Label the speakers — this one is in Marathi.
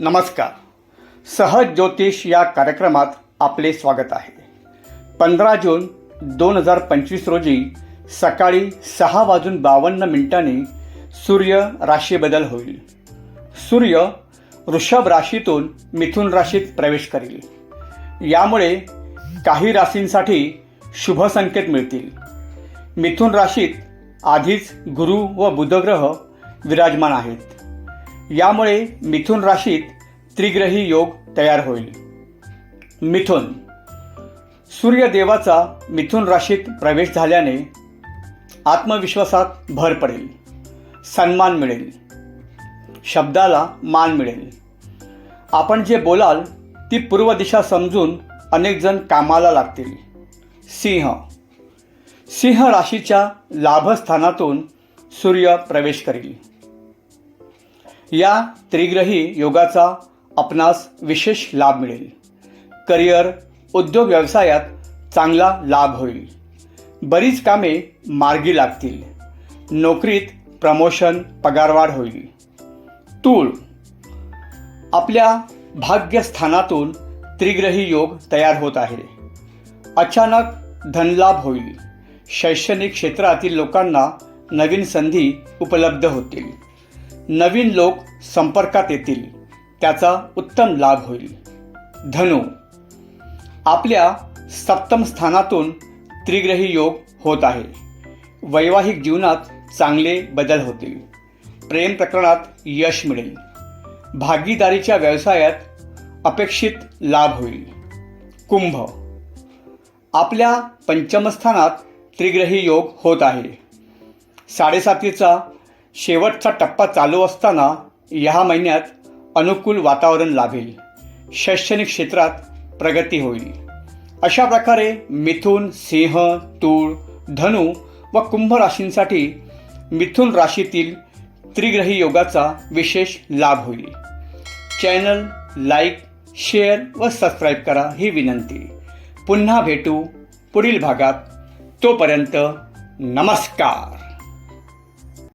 Speaker 1: नमस्कार. सहज ज्योतिष या कार्यक्रमात आपले स्वागत आहे. पंधरा जून दोन हजार पंचवीस रोजी सकाळी सहा वाजून बावन्न मिनिटांनी सूर्य राशी बदल होईल. सूर्य वृषभ राशीतून मिथुन राशीत प्रवेश करेल. यामुळे काही राशींसाठी शुभ संकेत मिळतील. मिथुन राशीत आधीच गुरु व बुधग्रह विराजमान आहेत. यामुळे मिथुन राशीत त्रिग्रही योग तयार होईल. मिथुन. सूर्यदेवाचा मिथुन राशीत प्रवेश झाल्याने आत्मविश्वासात भर पडेल. सन्मान मिळेल. शब्दाला मान मिळेल. आपण जे बोलाल ती पूर्व दिशा समजून अनेकजण कामाला लागतील. सिंह. सिंह राशीच्या लाभस्थानातून सूर्य प्रवेश करील. या त्रिग्रही योगाचा आपणास विशेष लाभ मिळेल. करिअर उद्योग व्यवसायात चांगला लाभ होईल. बरीच कामे मार्गी लागतील. नोकरीत प्रमोशन पगारवाढ होईल. तूळ. आपल्या भाग्यस्थानातून त्रिग्रही योग तयार होत आहे. अचानक धनलाभ होईल. शैक्षणिक क्षेत्रातील लोकांना नवीन संधी उपलब्ध होतील. नवीन लोक संपर्कात येतील. त्याचा उत्तम लाभ होईल. धनु आपल्या सप्तम स्थानातून त्रिग्रही योग होत आहे. वैवाहिक जीवनात चांगले बदल होतील. प्रेम प्रकरणात यश मिळेल. भागीदारीच्या व्यवसायात अपेक्षित लाभ होईल. कुंभ आपल्या पंचमस्थानात त्रिग्रही योग होत आहे. साडेसातीचा शेवटचा टप्पा चालू असताना ह्या महिन्यात अनुकूल वातावरण लाभेल. शैक्षणिक क्षेत्रात प्रगती होईल. अशा प्रकारे मिथुन सिंह तूळ धनु व कुंभ राशींसाठी मिथुन राशीतील त्रिग्रही योगाचा विशेष लाभ होईल. चॅनल लाईक शेअर व सबस्क्राईब करा ही विनंती. पुन्हा भेटू पुढील भागात. तोपर्यंत नमस्कार.